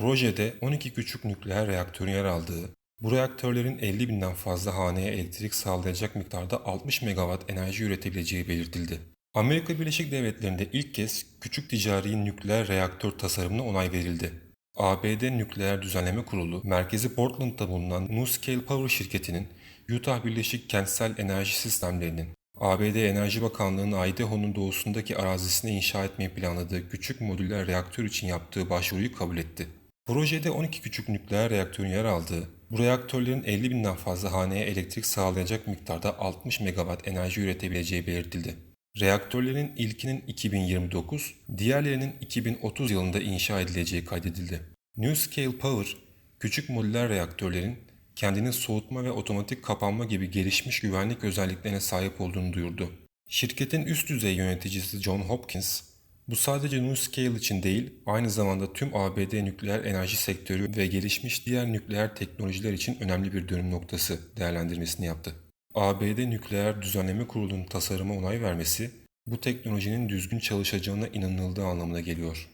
Projede 12 küçük nükleer reaktörün yer aldığı, bu reaktörlerin 50 binden fazla haneye elektrik sağlayacak miktarda 60 megawatt enerji üretebileceği belirtildi. Amerika Birleşik Devletleri'nde ilk kez küçük ticari nükleer reaktör tasarımına onay verildi. ABD Nükleer Düzenleme Kurulu, merkezi Portland'da bulunan NuScale Power şirketinin Utah Birleşik Kentsel Enerji Sistemlerinin ABD Enerji Bakanlığı'nın Idaho'nun doğusundaki arazisine inşa etmeyi planladığı küçük modüler reaktör için yaptığı başvuruyu kabul etti. Projede 12 küçük nükleer reaktörün yer aldığı, bu reaktörlerin 50 binden fazla haneye elektrik sağlayacak miktarda 60 megawatt enerji üretebileceği belirtildi. Reaktörlerin ilkinin 2029, diğerlerinin 2030 yılında inşa edileceği kaydedildi. NuScale Power, küçük modüler reaktörlerin kendini soğutma ve otomatik kapanma gibi gelişmiş güvenlik özelliklerine sahip olduğunu duyurdu. Şirketin üst düzey yöneticisi John Hopkins, bu sadece NuScale için değil, aynı zamanda tüm ABD nükleer enerji sektörü ve gelişmiş diğer nükleer teknolojiler için önemli bir dönüm noktası değerlendirmesini yaptı. ABD Nükleer Düzenleme Kurulu'nun tasarıma onay vermesi, bu teknolojinin düzgün çalışacağına inanıldığı anlamına geliyor.